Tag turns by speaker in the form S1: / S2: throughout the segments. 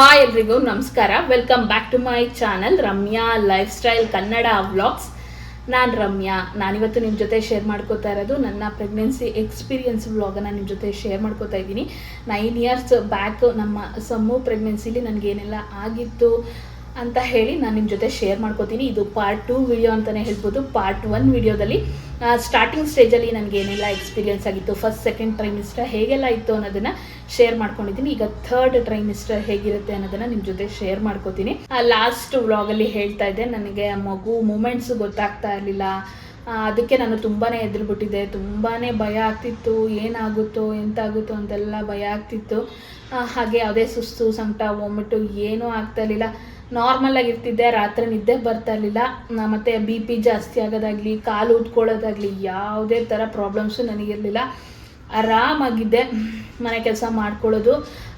S1: Hi ಎಲ್ರಿಗೂ ನಮಸ್ಕಾರ. Welcome back to my channel Ramya life style Kannada vlogs ನಾನು ರಮ್ಯಾ. ನಾನಿವತ್ತು ನಿಮ್ಮ ಜೊತೆ ಶೇರ್ ಮಾಡ್ಕೋತಾ ಇರೋದು ನನ್ನ ಪ್ರೆಗ್ನೆನ್ಸಿ ಎಕ್ಸ್ಪೀರಿಯನ್ಸ್ ವ್ಲಾಗನ್ನು ನಿಮ್ಮ ಜೊತೆ ಶೇರ್ ಮಾಡ್ಕೋತಾ ಇದ್ದೀನಿ. ನೈನ್ ಇಯರ್ಸ್ ಬ್ಯಾಕ್ ನಮ್ಮ ಸಮ್ಮು ಪ್ರೆಗ್ನೆನ್ಸಿಲಿ ನನಗೇನೆಲ್ಲ ಆಗಿತ್ತು. ಅಂತ ಹೇಳಿ ನಾನು ನಿಮ್ಮ ಜೊತೆ ಶೇರ್ ಮಾಡ್ಕೋತೀನಿ. ಇದು ಪಾರ್ಟ್ ಟೂ ವಿಡಿಯೋ ಅಂತಲೇ ಹೇಳ್ಬೋದು. ಪಾರ್ಟ್ ಒನ್ ವಿಡಿಯೋದಲ್ಲಿ ಸ್ಟಾರ್ಟಿಂಗ್ ಸ್ಟೇಜಲ್ಲಿ ನನಗೆ ಏನೆಲ್ಲ ಎಕ್ಸ್ಪೀರಿಯೆನ್ಸ್ ಆಗಿತ್ತು ಫಸ್ಟ್ ಸೆಕೆಂಡ್ ಟ್ರೈಮಿಸ್ಟರ್ ಹೇಗೆಲ್ಲ ಇತ್ತು ಅನ್ನೋದನ್ನು ಶೇರ್ ಮಾಡ್ಕೊಂಡಿದ್ದೀನಿ. ಈಗ ಥರ್ಡ್ ಟ್ರೈಮಿಸ್ಟರ್ ಹೇಗಿರುತ್ತೆ ಅನ್ನೋದನ್ನು ನಿಮ್ಮ ಜೊತೆ ಶೇರ್ ಮಾಡ್ಕೋತೀನಿ. ಲಾಸ್ಟ್ ವ್ಲಾಗಲ್ಲಿ ಹೇಳ್ತಾ ಇದ್ದೆ, ನನಗೆ ಮಗು ಮೂಮೆಂಟ್ಸ್ ಗೊತ್ತಾಗ್ತಾ ಇರಲಿಲ್ಲ. ಅದಕ್ಕೆ ನಾನು ತುಂಬಾ ಎದುರುಬಿಟ್ಟಿದ್ದೆ ತುಂಬಾ ಭಯ ಆಗ್ತಿತ್ತು. ಏನಾಗುತ್ತೋ, ಎಂತಾಗುತ್ತೋ ಅಂತೆಲ್ಲ ಭಯ ಆಗ್ತಿತ್ತು. ಹಾಗೆ ಯಾವುದೇ ಸುಸ್ತು, ಸಂಕಟ ವೊಮಿಟು ಏನೂ ಆಗ್ತಾ ಇರಲಿಲ್ಲ. ನಾರ್ಮಲ್ ಆಗಿರ್ತಿದ್ದೆ ರಾತ್ರಿ ನಿದ್ದೆ ಬರ್ತಾ ಇರಲಿಲ್ಲ. ಮತ್ತು ಬಿ ಪಿ ಜಾಸ್ತಿ ಆಗೋದಾಗ್ಲಿ, ಕಾಲು ಉಟ್ಕೊಳ್ಳೋದಾಗಲಿ, ಯಾವುದೇ ಥರ ಪ್ರಾಬ್ಲಮ್ಸು ನನಗಿರಲಿಲ್ಲ. ಆರಾಮಾಗಿದ್ದೆ, ಮನೆ ಕೆಲಸ ಮಾಡ್ಕೊಳ್ಳೋದು.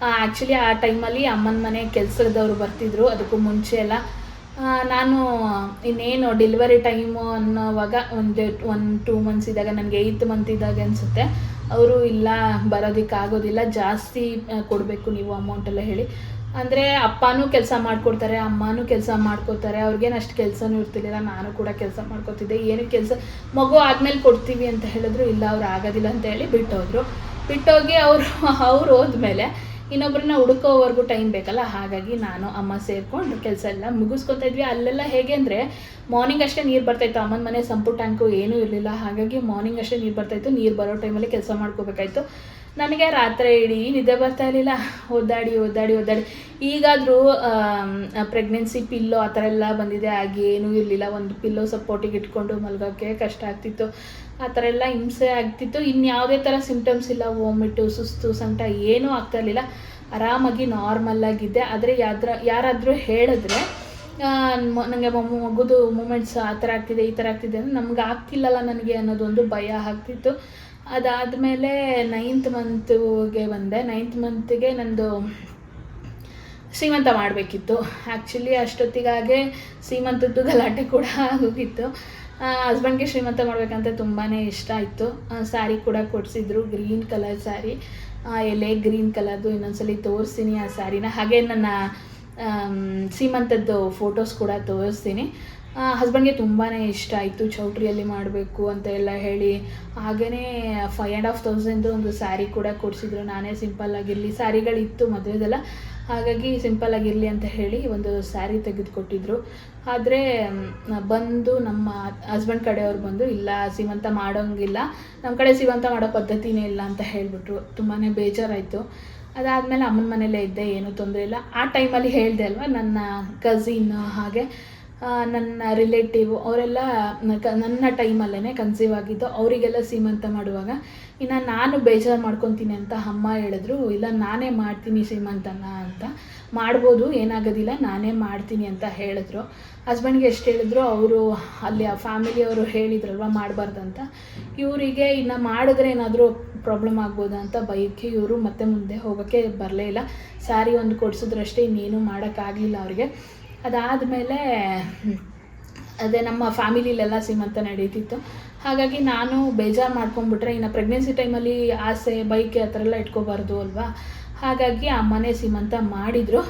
S1: ಆ್ಯಕ್ಚುಲಿ ಆ ಟೈಮಲ್ಲಿ ಅಮ್ಮನ ಮನೆ ಕೆಲಸದವರು ಬರ್ತಿದ್ರು, ಅದಕ್ಕೂ ಮುಂಚೆ ಎಲ್ಲ. ನಾನು ಇನ್ನೇನು ಡೆಲಿವರಿ ಟೈಮು ಅನ್ನೋವಾಗ ಒಂದು ಒನ್ ಟೂ ಮಂತ್ಸ್ ಇದ್ದಾಗ, ನನಗೆ ಏಯ್ತ್ ಮಂತ್ ಇದ್ದಾಗ ಅನಿಸುತ್ತೆ. ಅವರು ಇಲ್ಲ, ಬರೋದಕ್ಕಾಗೋದಿಲ್ಲ, ಜಾಸ್ತಿ ಕೊಡಬೇಕು ನೀವು ಅಮೌಂಟೆಲ್ಲ ಹೇಳಿ. ಅಂದರೆ ಅಪ್ಪನೂ ಕೆಲಸ ಮಾಡ್ಕೊಡ್ತಾರೆ, ಅಮ್ಮನೂ ಕೆಲಸ ಮಾಡ್ಕೋತಾರೆ, ಅವ್ರಿಗೇನು ಅಷ್ಟು ಕೆಲಸನೂ ಇರ್ತಿರ್ಲಿಲ್ಲ, ನಾನು ಕೂಡ ಕೆಲಸ ಮಾಡ್ಕೋತಿದ್ದೆ. ಏನು ಕೆಲಸ, ಮಗು ಆದಮೇಲೆ ಕೊಡ್ತೀವಿ ಅಂತ ಹೇಳಿದ್ರು, ಇಲ್ಲ ಅವ್ರು ಆಗೋದಿಲ್ಲ ಅಂತ ಹೇಳಿ ಬಿಟ್ಟೋದ್ರು. ಬಿಟ್ಟೋಗಿ ಅವರು, ಅವ್ರು ಹೋದ್ಮೇಲೆ ಇನ್ನೊಬ್ಬರನ್ನ ಹುಡುಕೋವರೆಗೂ ಟೈಮ್ ಬೇಕಲ್ಲ, ಹಾಗಾಗಿ ನಾನು, ಅಮ್ಮ ಸೇರ್ಕೊಂಡು ಕೆಲಸ ಎಲ್ಲ ಮುಗಿಸ್ಕೊತಾ ಇದ್ವಿ. ಅಲ್ಲೆಲ್ಲ ಹೇಗೆ ಅಂದರೆ, ಮಾರ್ನಿಂಗ್ ಅಷ್ಟೇ ನೀರು ಬರ್ತಾಯಿತ್ತು ಅಮ್ಮನ ಮನೆ ಸಂಪು ಟ್ಯಾಂಕು ಏನೂ ಇರಲಿಲ್ಲ, ಹಾಗಾಗಿ ಮಾರ್ನಿಂಗ್ ಅಷ್ಟೇ ನೀರು ಬರ್ತಾಯಿತ್ತು ನೀರು ಬರೋ ಟೈಮಲ್ಲಿ ಕೆಲಸ ಮಾಡ್ಕೋಬೇಕಾಯ್ತು. ನನಗೆ ರಾತ್ರಿ ಇಡೀ ನಿದ್ದೆ ಬರ್ತಾ ಇರಲಿಲ್ಲ. ಒದ್ದಾಡಿ ಒದ್ದಾಡಿ ಒದ್ದಾಡಿ. ಈಗಾದರೂ ಪ್ರೆಗ್ನೆನ್ಸಿ ಪಿಲ್ಲೋ ಆ ಥರ ಎಲ್ಲ ಬಂದಿದೆ. ಹಾಗೆ ಏನೂ ಇರಲಿಲ್ಲ. ಒಂದು ಪಿಲ್ಲೋ ಸಪೋರ್ಟಿಗೆ ಇಟ್ಕೊಂಡು ಮಲ್ಗೋಕ್ಕೆ ಕಷ್ಟ ಆಗ್ತಿತ್ತು. ಆ ಥರ ಎಲ್ಲ ಹಿಂಸೆ ಆಗ್ತಿತ್ತು. ಇನ್ಯಾವುದೇ ಥರ ಸಿಂಪ್ಟಮ್ಸ್ ಇಲ್ಲ. ವಾಮಿಟು ಸುಸ್ತು ಸಂಕಟ ಏನೂ ಆಗ್ತಾ ಇರಲಿಲ್ಲ. ಆರಾಮಾಗಿ ನಾರ್ಮಲ್ ಆಗಿದ್ದೆ. ಆದರೆ ಯಾದ್ರ, ಯಾರಾದರೂ ಹೇಳಿದ್ರೆ ನನಗೆ ಮಗುದು ಮೂಮೆಂಟ್ಸ್ ಆ ಥರ ಆಗ್ತಿದೆ, ಈ ಥರ ಆಗ್ತಿದೆ ಅಂದರೆ ನಮ್ಗೆ ಆಗ್ತಿಲ್ಲಲ್ಲ ನನಗೆ ಅನ್ನೋದೊಂದು ಭಯ ಆಗ್ತಿತ್ತು. ಅದಾದಮೇಲೆ ನೈನ್ತ್ ಮಂತ್ಗೆ ಬಂದೆ. ನೈನ್ತ್ ಮಂತ್ಗೆ ನಂದು ಶ್ರೀಮಂತ ಮಾಡಬೇಕಿತ್ತು. ಆ್ಯಕ್ಚುಲಿ ಅಷ್ಟೊತ್ತಿಗಾಗೆ ಶ್ರೀಮಂತದ್ದು ಗಲಾಟೆ ಕೂಡ ಆಗೋಗಿತ್ತು. ಹಸ್ಬೆಂಡ್ಗೆ ಶ್ರೀಮಂತ ಮಾಡಬೇಕಂತ ತುಂಬಾ ಇಷ್ಟ ಆಯಿತು. ಸ್ಯಾರಿ ಕೂಡ ಕೊಡಿಸಿದ್ರು ಗ್ರೀನ್ ಕಲರ್ ಸ್ಯಾರಿ ಎಲೆ ಗ್ರೀನ್ ಕಲರ್ದು ಇನ್ನೊಂದ್ಸಲಿ ತೋರಿಸ್ತೀನಿ ಆ ಸ್ಯಾರಿನ ಹಾಗೆ ನನ್ನ ಸೀಮಂತದ್ದು ಫೋಟೋಸ್ ಕೂಡ ತೋರಿಸ್ತೀನಿ. ಹಸ್ಬೆಂಡ್ಗೆ ತುಂಬಾ ಇಷ್ಟ ಆಯಿತು ಚೌಟ್ರಿಯಲ್ಲಿ ಮಾಡಬೇಕು ಅಂತ ಎಲ್ಲ ಹೇಳಿ. ಹಾಗೆಯೇ ಫೈವ್ ಆ್ಯಂಡ್ ಹಾಫ್ ತೌಸಂಡ್ದು ಒಂದು ಸ್ಯಾರಿ ಕೂಡ ಕೊಡಿಸಿದ್ರು. ನಾನೇ ಸಿಂಪಲ್ ಆಗಿರಲಿ. ಸ್ಯಾರಿಗಳಿತ್ತು ಮದುವೆದೆಲ್ಲ. ಹಾಗಾಗಿ ಸಿಂಪಲ್ ಆಗಿರಲಿ ಅಂತ ಹೇಳಿ ಒಂದು ಸ್ಯಾರಿ ತೆಗೆದುಕೊಟ್ಟಿದ್ರು. ಆದರೆ ಬಂದು ನಮ್ಮ ಹಸ್ಬೆಂಡ್ ಕಡೆಯವ್ರು ಬಂದು, ಇಲ್ಲ, ಸೀಮಂತ ಮಾಡೋಂಗಿಲ್ಲ. ನಮ್ಮ ಕಡೆ ಸೀಮಂತ ಮಾಡೋ ಪದ್ಧತಿನೇ ಇಲ್ಲ ಅಂತ ಹೇಳಿಬಿಟ್ರು. ತುಂಬಾ ಬೇಜಾರಾಯಿತು. ಅದಾದಮೇಲೆ ಅಮ್ಮನ ಮನೇಲೇ ಇದ್ದೆ, ಏನೂ ತೊಂದರೆ ಇಲ್ಲ. ಆ ಟೈಮಲ್ಲಿ ಹೇಳಿದೆ ಅಲ್ವಾ, ನನ್ನ ಕಝಿನ್ ಹಾಗೆ ನನ್ನ ರಿಲೇಟಿವ್ ಅವರೆಲ್ಲ ನನ್ನ ಟೈಮಲ್ಲೇ ಕನ್ಸೀವ್ ಆಗಿದ್ದು, ಅವರಿಗೆಲ್ಲ ಸೀಮಂತ ಮಾಡುವಾಗ, ಇನ್ನು ನಾನು ಬೇಜಾರು ಮಾಡ್ಕೊತೀನಿ ಅಂತ ಅಮ್ಮ ಹೇಳಿದ್ರು, ಇಲ್ಲ ನಾನೇ ಮಾಡ್ತೀನಿ ಸೀಮಂತನ ಅಂತ. ಮಾಡ್ಬೋದು, ಏನಾಗೋದಿಲ್ಲ, ನಾನೇ ಮಾಡ್ತೀನಿ ಅಂತ ಹೇಳಿದ್ರು. ಹಸ್ಬೆಂಡ್ಗೆ ಎಷ್ಟು ಹೇಳಿದ್ರು, ಅವರು ಅಲ್ಲಿ ಆ ಫ್ಯಾಮಿಲಿಯವರು ಹೇಳಿದ್ರಲ್ವ, ಮಾಡಬಾರ್ದಂತ. ಇವರಿಗೆ ಇನ್ನು ಮಾಡಿದ್ರೆ ಏನಾದರೂ ಪ್ರಾಬ್ಲಮ್ ಆಗ್ಬೋದಾ ಅಂತ ಬೈಕಿ ಇವರು ಮತ್ತೆ ಮುಂದೆ ಹೋಗೋಕ್ಕೆ ಬರಲೇ ಇಲ್ಲ. ಸ್ಯಾರಿ ಒಂದು ಕೊಡಿಸಿದ್ರಷ್ಟೇ, ಇನ್ನೇನು ಮಾಡೋಕ್ಕಾಗಲಿಲ್ಲ ಅವ್ರಿಗೆ. ಅದಾದಮೇಲೆ, ಅದೇ ನಮ್ಮ ಫ್ಯಾಮಿಲಿಲೆಲ್ಲ ಸೀಮಂತ ನಡೀತಿತ್ತು. ಹಾಗಾಗಿ ನಾನು ಬೇಜಾರು ಮಾಡ್ಕೊಂಡ್ಬಿಟ್ರೆ, ಇನ್ನು ಪ್ರೆಗ್ನೆನ್ಸಿ ಟೈಮಲ್ಲಿ ಆಸೆ, ಬೈಕ್ ಆ ಥರ ಎಲ್ಲ ಇಟ್ಕೋಬಾರ್ದು ಅಲ್ವಾ? ಹಾಗಾಗಿ ಆ ಮನೆ ಸೀಮಂತ ಮಾಡಿದರು.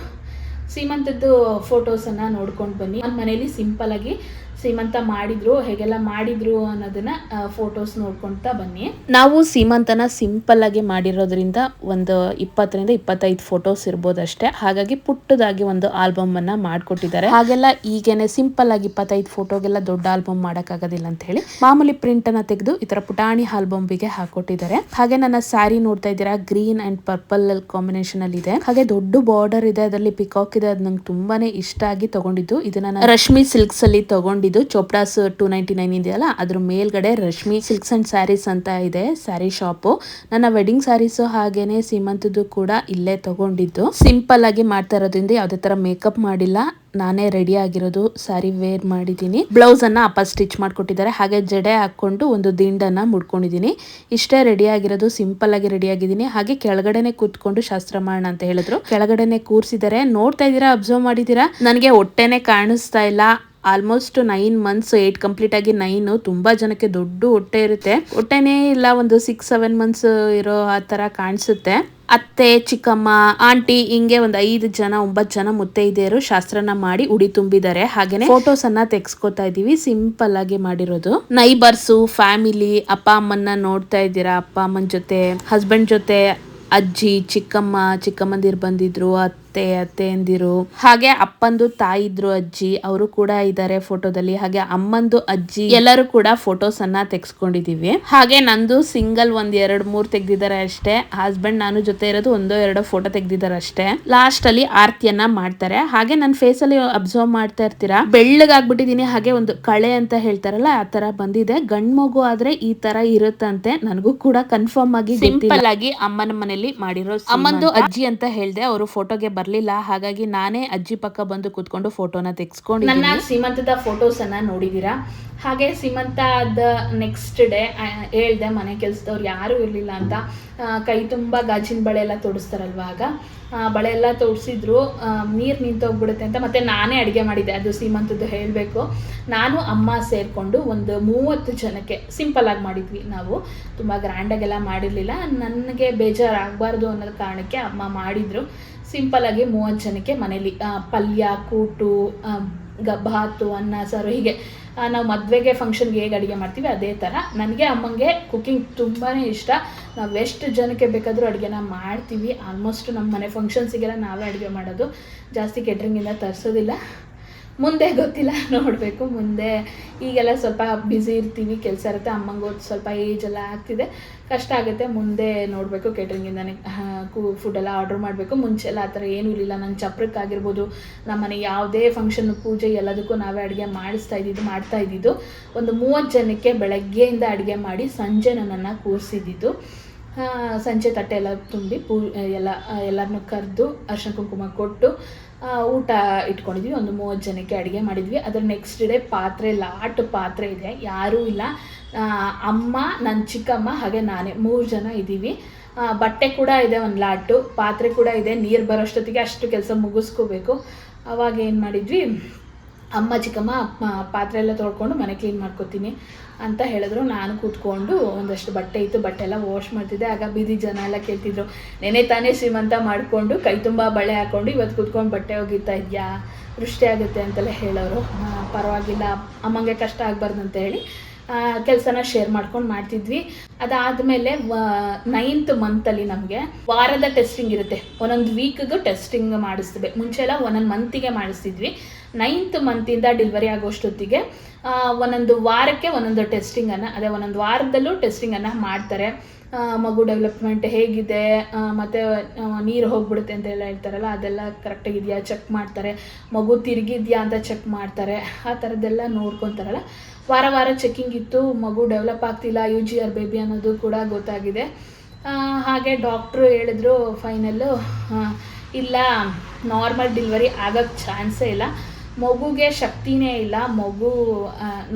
S1: ಸೀಮಂತದ್ದು ಫೋಟೋಸನ್ನು ನೋಡ್ಕೊಂಡು ಬನ್ನಿ. ಆ ಮನೇಲಿ ಸಿಂಪಲಾಗಿ ಸೀಮಂತ ಮಾಡಿದ್ರು, ಹೇಗೆಲ್ಲ ಮಾಡಿದ್ರು ಅನ್ನೋದನ್ನ ಫೋಟೋಸ್ ನೋಡ್ಕೊಳ್ತಾ ಬನ್ನಿ.
S2: ನಾವು ಸೀಮಂತನ ಸಿಂಪಲ್ ಆಗಿ ಮಾಡಿರೋದ್ರಿಂದ ಒಂದು ಇಪ್ಪತ್ತರಿಂದ ಇಪ್ಪತ್ತೈದು ಫೋಟೋಸ್ ಇರ್ಬೋದಷ್ಟೇ. ಹಾಗಾಗಿ ಪುಟ್ಟದಾಗಿ ಒಂದು ಆಲ್ಬಮ್ ಅನ್ನ ಮಾಡ್ಕೊಟ್ಟಿದ್ದಾರೆ. ಹಾಗೆಲ್ಲ ಈಗೇನೆ ಸಿಂಪಲ್ ಆಗಿ ಇಪ್ಪತ್ತೈದು ಫೋಟೋಗೆಲ್ಲ ದೊಡ್ಡ ಆಲ್ಬಮ್ ಮಾಡೋಕ್ಕಾಗೋದಿಲ್ಲ ಅಂತ ಹೇಳಿ ಮಾಮೂಲಿ ಪ್ರಿಂಟ್ ಅನ್ನ ತೆಗೆದು ಈ ತರ ಪುಟಾಣಿ ಆಲ್ಬಮ್ಗೆ ಹಾಕೊಟ್ಟಿದ್ದಾರೆ. ಹಾಗೆ ನನ್ನ ಸ್ಯಾರಿ ನೋಡ್ತಾ ಇದ್ದೀರಾ ಗ್ರೀನ್ ಅಂಡ್ ಪರ್ಪಲ್ ಕಾಂಬಿನೇಷನ್ ಅಲ್ಲಿ ಇದೆ. ಹಾಗೆ ದೊಡ್ಡ ಬಾರ್ಡರ್ ಇದೆ, ಅದರಲ್ಲಿ ಪಿಕಾಕ್ ಇದೆ, ಅದು ನಂಗೆ ತುಂಬಾನೇ ಇಷ್ಟ ಆಗಿ ತಗೊಂಡಿದ್ದು. ಇದನ್ನ ನಾನು ರಶ್ಮಿ ಸಿಲ್ಕ್ಸ್ ಅಲ್ಲಿ ತಗೊಂಡಿದ್ದು. ಚೋಪ್ಡಾಸ್ ಟೂ ನೈಂಟಿ ನೈನ್ ಇದೆಯಲ್ಲ? ಅದ್ರ ಮೇಲ್ಗಡೆ ರಶ್ಮಿ ಸಿಲ್ಕ್ಸ್ ಅಂಡ್ ಸ್ಯಾರೀಸ್ ಅಂತ ಇದೆ, ಸ್ಯಾರಿ ಶಾಪು. ನನ್ನ ವೆಡ್ಡಿಂಗ್ ಸ್ಯಾರೀಸ್ ಹಾಗೇನೆ ಸೀಮಂತದ್ದು ಕೂಡ ಇಲ್ಲೇ ತಗೊಂಡಿದ್ದು. ಸಿಂಪಲ್ ಆಗಿ ಮಾಡ್ತಾ ಇರೋದ್ರಿಂದ ಯಾವುದೇ ತರ ಮೇಕಪ್ ಮಾಡಿಲ್ಲ. ನಾನೇ ರೆಡಿ ಆಗಿರೋದು, ಸ್ಯಾರಿ ವೇರ್ ಮಾಡಿದ್ದೀನಿ. ಬ್ಲೌಸ್ ಅನ್ನ ಅಪ್ಪ ಸ್ಟಿಚ್ ಮಾಡ್ಕೊಟ್ಟಿದ್ದಾರೆ. ಹಾಗೆ ಜಡೆ ಹಾಕೊಂಡು ಒಂದು ದಿಂಡನ್ನ ಮುಡ್ಕೊಂಡಿದ್ದೀನಿ. ಇಷ್ಟೇ ರೆಡಿ ಆಗಿರೋದು, ಸಿಂಪಲ್ ಆಗಿ ರೆಡಿ ಆಗಿದ್ದೀನಿ. ಹಾಗೆ ಕೆಳಗಡೆನೆ ಕೂತ್ಕೊಂಡು ಶಾಸ್ತ್ರ ಮಾಡೋಣ ಅಂತ ಹೇಳಿದ್ರು. ಕೆಳಗಡೆನೆ ಕೂರ್ಸಿದ್ದಾರೆ. ನೋಡ್ತಾ ಇದ್ದೀರಾ ಅಬ್ಸರ್ವ್ ಮಾಡಿದ್ದೀರಾ? ನನಗೆ ಹೊಟ್ಟೆನೆ ಕಾಣಿಸ್ತಾ ಇಲ್ಲ. Almost nine months eight complete ಆಗಿ ನೈನ್ ತುಂಬಾ ಜನಕ್ಕೆ ದೊಡ್ಡ ಹೊಟ್ಟೆ ಇರುತ್ತೆ. ಹೊಟ್ಟೆನೇ ಇಲ್ಲ, ಒಂದು ಸಿಕ್ಸ್ ಸೆವೆನ್ ಮಂತ್ಸ್ ಇರೋ ಆ ತರ ಕಾಣಿಸುತ್ತೆ. ಅತ್ತೆ, ಚಿಕ್ಕಮ್ಮ, ಆಂಟಿ, ಹಿಂಗೆ ಒಂದ್ ಐದು ಜನ, ಒಂಬತ್ತು ಜನ ಮುತ್ತೈದೆಯರು ಶಾಸ್ತ್ರನ ಮಾಡಿ ಉಡಿ ತುಂಬಿದ್ದಾರೆ. ಹಾಗೇನೆ ಫೋಟೋಸ್ ಅನ್ನ ತೆಗ್ಸ್ಕೊತಾ ಇದೀವಿ ಸಿಂಪಲ್ ಆಗಿ ಮಾಡಿರೋದು. ನೈಬರ್ಸ್ ಫ್ಯಾಮಿಲಿ ಅಪ್ಪ, ಅಮ್ಮನ್ನ ನೋಡ್ತಾ ಇದ್ದೀರಾ? ಅಪ್ಪ, ಅಮ್ಮನ ಜೊತೆ ಹಸ್ಬೆಂಡ್ ಜೊತೆ, ಅಜ್ಜಿ, ಚಿಕ್ಕಮ್ಮ, ಚಿಕ್ಕಮ್ಮಂದಿರ್ ಬಂದಿದ್ರು, ಅತ್ತೆ ಅತ್ತೆಯಂದಿರು ಹಾಗೆ ಅಪ್ಪಂದು ತಾಯಿದ್ರು ಅಜ್ಜಿ ಅವರು ಕೂಡ ಇದ್ದಾರೆ ಫೋಟೋದಲ್ಲಿ. ಹಾಗೆ ಅಮ್ಮಂದು ಅಜ್ಜಿ ಎಲ್ಲರೂ ಕೂಡ ಫೋಟೋಸ್ ಅನ್ನ ತೆಗ್ಸ್ಕೊಂಡಿದೀವಿ. ಹಾಗೆ ನಂದು ಸಿಂಗಲ್ ಒಂದ್ ಎರಡ್ ಮೂರ್ ತೆಗ್ದಿದ್ದಾರೆ ಅಷ್ಟೇ. ಹಸ್ಬೆಂಡ್ ನಾನು ಜೊತೆ ಇರೋದು ಒಂದೋ ಎರಡೋ ಫೋಟೋ ತೆಗ್ದಿದ್ದಾರೆ ಅಷ್ಟೇ. ಲಾಸ್ಟ್ ಅಲ್ಲಿ ಆರತಿಯನ್ನ ಮಾಡ್ತಾರೆ. ಹಾಗೆ ನನ್ನ ಫೇಸ್ ಅಲ್ಲಿ ಅಬ್ಸರ್ವ್ ಮಾಡ್ತಾ ಇರ್ತೀರಾ? ಬೆಳ್ಳಗಾಗ್ಬಿಟ್ಟಿದೀನಿ. ಹಾಗೆ ಒಂದು ಕಳೆ ಅಂತ ಹೇಳ್ತಾರಲ್ಲ ಆ ತರ ಬಂದಿದೆ. ಗಂಡ್ ಮಗು ಆದ್ರೆ ಈ ತರ ಇರುತ್ತಂತೆ. ನನಗೂ ಕೂಡ ಕನ್ಫರ್ಮ್ ಆಗಿ ಸಿಂಪಲ್ ಆಗಿ ಅಮ್ಮನ ಮನೆಯಲ್ಲಿ ಮಾಡಿರೋ ಅಮ್ಮಂದು ಅಜ್ಜಿ ಅಂತ ಹೇಳ್ದೆ ಅವರು ಫೋಟೋಗೆ ಬರ್ಲಿಲ್ಲ. ಹಾಗಾಗಿ ನಾನೇ ಅಜ್ಜಿ ಪಕ್ಕ ಬಂದು ಕುತ್ಕೊಂಡು ಫೋಟೋನ
S1: ನನ್ನ
S2: ತೆಗ್ಸ್ಕೊಂಡಿದ್ದೀನಿ
S1: ಸೀಮಂತದ ಫೋಟೋಸ್ ಅನ್ನ ನೋಡಿದೀರಾ? ಹಾಗೆ ಸೀಮಂತದ ನೆಕ್ಸ್ಟ್ ಡೇ ಹೇಳ್ದೆ ಮನೆ ಕೆಲ್ಸದವ್ರು ಯಾರು ಇರಲಿಲ್ಲ ಅಂತ. ಕೈ ತುಂಬ ಗಾಜಿನ ಬಳೆ ಎಲ್ಲ ತೋಡಿಸ್ತಾರಲ್ವ ಆಗ? ಬಳೆ ಎಲ್ಲ ತೊಡಿಸಿದ್ರು. ನೀರು ನಿಂತೋಗ್ಬಿಡುತ್ತೆ ಅಂತ ಮತ್ತೆ ನಾನೇ ಅಡುಗೆ ಮಾಡಿದ್ದೆ. ಅದು ಸೀಮಂತದ್ದು ಹೇಳಬೇಕು. ನಾನು ಅಮ್ಮ ಸೇರಿಕೊಂಡು ಒಂದು ಮೂವತ್ತು ಜನಕ್ಕೆ ಸಿಂಪಲ್ ಆಗಿ ಮಾಡಿದ್ವಿ ನಾವು. ತುಂಬ ಗ್ರ್ಯಾಂಡಾಗೆಲ್ಲ ಮಾಡಿರಲಿಲ್ಲ. ನನಗೆ ಬೇಜಾರಾಗಬಾರ್ದು ಅನ್ನೋ ಕಾರಣಕ್ಕೆ ಅಮ್ಮ ಮಾಡಿದ್ರು. ಸಿಂಪಲ್ ಆಗಿ ಮೂವತ್ತು ಜನಕ್ಕೆ ಮನೇಲಿ ಪಲ್ಯ, ಕೂಟು ಭಾತು, ಅನ್ನ, ಸಾರು ಹೀಗೆ ನಾವು ಮದುವೆಗೆ ಫಂಕ್ಷನ್ಗೆ ಹೇಗೆ ಅಡುಗೆ ಮಾಡ್ತೀವಿ ಅದೇ ಥರ ನನಗೆ, ಅಮ್ಮಂಗೆ ಕುಕ್ಕಿಂಗ್ ತುಂಬಾ ಇಷ್ಟ. ನಾವು ಎಷ್ಟು ಜನಕ್ಕೆ ಬೇಕಾದರೂ ಅಡುಗೆನ ಮಾಡ್ತೀವಿ. ಆಲ್ಮೋಸ್ಟ್ ನಮ್ಮ ಮನೆ ಫಂಕ್ಷನ್ಸಿಗೆಲ್ಲ ನಾವೇ ಅಡುಗೆ ಮಾಡೋದು. ಜಾಸ್ತಿ ಕೆಟ್ರಿಂಗಿಂದ ತರಿಸೋದಿಲ್ಲ. ಮುಂದೆ ಗೊತ್ತಿಲ್ಲ, ನೋಡಬೇಕು. ಮುಂದೆ ಈಗೆಲ್ಲ ಸ್ವಲ್ಪ ಬ್ಯುಸಿ ಇರ್ತೀವಿ, ಕೆಲಸ ಇರುತ್ತೆ, ಅಮ್ಮಂಗೆ ಸ್ವಲ್ಪ ಏಜ್ ಎಲ್ಲ ಆಗ್ತಿದೆ. ಕಷ್ಟ ಆಗುತ್ತೆ, ಮುಂದೆ ನೋಡಬೇಕು ಕೇಟ್ರಿಂಗಿಂದನೇ ಕೂ ಫುಡ್ಡೆಲ್ಲ ಆರ್ಡ್ರ್ ಮಾಡಬೇಕು. ಮುಂಚೆ ಎಲ್ಲ ಆ ಥರ ಏನೂ ಇರಲಿಲ್ಲ. ನನ್ನ ಚಪ್ರಕ್ಕಾಗಿರ್ಬೋದು ನಮ್ಮ ಮನೆ ಯಾವುದೇ ಫಂಕ್ಷನ್ ಪೂಜೆ ಎಲ್ಲದಕ್ಕೂ ನಾವೇ ಅಡುಗೆ ಮಾಡಿಸ್ತಾ ಇದ್ದಿದ್ದು, ಮಾಡ್ತಾ ಇದ್ದಿದ್ದು. ಒಂದು ಮೂವತ್ತು ಜನಕ್ಕೆ ಬೆಳಗ್ಗೆಯಿಂದ ಅಡುಗೆ ಮಾಡಿ ಸಂಜೆ ನನ್ನನ್ನು ಕೂರಿಸಿದ್ದಿದ್ದು. ಸಂಜೆ ತಟ್ಟೆ ಎಲ್ಲ ತುಂಬಿ ಪೂ, ಎಲ್ಲ ಎಲ್ಲರನ್ನೂ ಕರೆದು ಅರ್ಶಿನ ಕುಂಕುಮ ಕೊಟ್ಟು ಊಟ ಇಟ್ಕೊಂಡಿದ್ವಿ. ಒಂದು ಮೂವತ್ತು ಜನಕ್ಕೆ ಅಡುಗೆ ಮಾಡಿದ್ವಿ. ಅದ್ರ ನೆಕ್ಸ್ಟ್ ಡೇ ಪಾತ್ರೆ, ಲಾಟ್ ಪಾತ್ರೆ ಇದೆ. ಯಾರೂ ಇಲ್ಲ. ಅಮ್ಮ ನನ್ನ ಚಿಕ್ಕಮ್ಮ ಹಾಗೆ ನಾನೇ. ಮೂರು ಜನ ಇದ್ದೀವಿ ಬಟ್ಟೆ ಕೂಡ ಇದೆ ಒಂದು ಲಾಟು. ಪಾತ್ರೆ ಕೂಡ ಇದೆ. ನೀರು ಬರೋಷ್ಟೊತ್ತಿಗೆ ಅಷ್ಟು ಕೆಲಸ ಮುಗಿಸ್ಕೋಬೇಕು. ಅವಾಗ ಏನು ಮಾಡಿದ್ವಿ? ಅಮ್ಮ ಚಿಕ್ಕಮ್ಮ ಪಾತ್ರೆ ಎಲ್ಲ ತೊಳ್ಕೊಂಡು ಮನೆ ಕ್ಲೀನ್ ಮಾಡ್ಕೊತೀನಿ ಅಂತ ಹೇಳಿದ್ರು. ನಾನು ಕೂತ್ಕೊಂಡು ಒಂದಷ್ಟು ಬಟ್ಟೆ ಇತ್ತು, ಬಟ್ಟೆ ಎಲ್ಲ ವಾಶ್ ಮಾಡ್ತಿದ್ದೆ. ಆಗ ಬೀದಿ ಜನ ಎಲ್ಲ ಕೇಳ್ತಿದ್ರು, ನೆನೆ ತಾನೇ ಶ್ರೀಮಂತ ಮಾಡಿಕೊಂಡು ಕೈ ತುಂಬ ಬಳೆ ಹಾಕ್ಕೊಂಡು ಇವತ್ತು ಕೂತ್ಕೊಂಡು ಬಟ್ಟೆ ಒಗಿತಾ ಇದೆಯಾ? ವೃಷ್ಟಿ ಆಗುತ್ತೆ ಅಂತೆಲ್ಲ ಹೇಳೋರು. ಪರವಾಗಿಲ್ಲ, ಅಮ್ಮಂಗೆ ಕಷ್ಟ ಆಗಬಾರ್ದು ಅಂತ ಹೇಳಿ ಕೆಲಸನ ಶೇರ್ ಮಾಡ್ಕೊಂಡು ಮಾಡ್ತಿದ್ವಿ. ಅದಾದಮೇಲೆ ನೈನ್ತ್ ಮಂತಲ್ಲಿ ನಮಗೆ ವಾರದ ಟೆಸ್ಟಿಂಗ್ ಇರುತ್ತೆ. ಒಂದೊಂದು ವೀಕ್ಗೂ ಟೆಸ್ಟಿಂಗ್ ಮಾಡಿಸ್ತೀವಿ ಮುಂಚೆ ಎಲ್ಲ ಒಂದೊಂದು ಮಂತಿಗೆ ಮಾಡಿಸ್ತಿದ್ವಿ. ನೈನ್ತ್ ಮಂತಿಂದ ಡೆಲಿವರಿ ಆಗೋಷ್ಟೊತ್ತಿಗೆ ಒಂದೊಂದು ವಾರಕ್ಕೆ ಒಂದೊಂದು ಟೆಸ್ಟಿಂಗನ್ನು ಅದೇ ಒಂದೊಂದು ವಾರದಲ್ಲೂ ಟೆಸ್ಟಿಂಗನ್ನು ಮಾಡ್ತಾರೆ. ಮಗು ಡೆವಲಪ್ಮೆಂಟ್ ಹೇಗಿದೆ ಮತ್ತು ನೀರು ಹೋಗ್ಬಿಡುತ್ತೆ ಅಂತ ಎಲ್ಲ ಹೇಳ್ತಾರಲ್ಲ, ಅದೆಲ್ಲ ಕರೆಕ್ಟಾಗಿದೆಯಾ ಚೆಕ್ ಮಾಡ್ತಾರೆ. ಮಗು ತಿರುಗಿದ್ಯಾ ಅಂತ ಚೆಕ್ ಮಾಡ್ತಾರೆ. ಆ ಥರದ್ದೆಲ್ಲ ನೋಡ್ಕೊತಾರಲ್ಲ. ವಾರ ವಾರ ಚೆಕ್ಕಿಂಗ್ ಇತ್ತು, ಮಗು ಡೆವಲಪ್ ಆಗ್ತಿಲ್ಲ ಯು ಜಿ ಆರ್ ಬೇಬಿ ಅನ್ನೋದು ಕೂಡ ಗೊತ್ತಾಗಿದೆ. ಹಾಗೆ ಡಾಕ್ಟ್ರು ಹೇಳಿದ್ರು ಫೈನಲ್ಲು ಇಲ್ಲ ನಾರ್ಮಲ್ ಡೆಲಿವರಿ ಆಗೋಕ್ಕೆ ಚಾನ್ಸೇ ಇಲ್ಲ. ಮಗುಗೆ ಶಕ್ತಿನೇ ಇಲ್ಲ, ಮಗು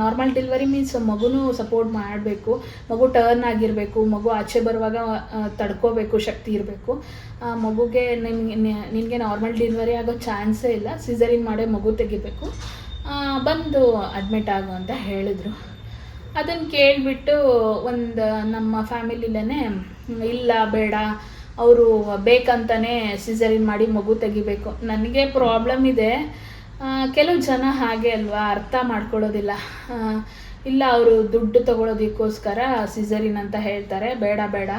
S1: ನಾರ್ಮಲ್ ಡೆಲಿವರಿ ಮೀನ್ಸ್ ಮಗುನೂ ಸಪೋರ್ಟ್ ಮಾಡಬೇಕು, ಮಗು ಟರ್ನ್ ಆಗಿರಬೇಕು, ಮಗು ಆಚೆ ಬರುವಾಗ ತಡ್ಕೋಬೇಕು, ಶಕ್ತಿ ಇರಬೇಕು. ಮಗುಗೆ ನಿಮಗೆ ನಿನಗೆ ನಾರ್ಮಲ್ ಡೆಲಿವರಿ ಆಗೋ ಚಾನ್ಸೇ ಇಲ್ಲ ಸಿಸರಿನ್ ಮಾಡೇ ಮಗು ತೆಗಿಬೇಕು. ಬಂದು ಅಡ್ಮಿಟ್ ಆಗು ಅಂತ ಹೇಳಿದ್ರು. ಅದನ್ನು ಕೇಳಿಬಿಟ್ಟು ಒಂದು, ನಮ್ಮ ಫ್ಯಾಮಿಲಿಲೇ, ಇಲ್ಲ, ಬೇಡ, ಅವರು ಬೇಕಂತಾನೆ ಸಿಸರಿನ್ ಮಾಡಿ ಮಗು ತೆಗಿಬೇಕು. ನನಗೆ ಪ್ರಾಬ್ಲಮ್ ಇದೆ. ಕೆಲವು ಜನ ಹಾಗೆ ಅಲ್ವಾ, ಅರ್ಥ ಮಾಡ್ಕೊಳ್ಳೋದಿಲ್ಲ. ಇಲ್ಲ ಅವರು ದುಡ್ಡು ತಗೊಳ್ಳೋದಕ್ಕೋಸ್ಕರ ಸಿಸರಿನ್ ಅಂತ ಹೇಳ್ತಾರೆ, ಬೇಡ ಬೇಡ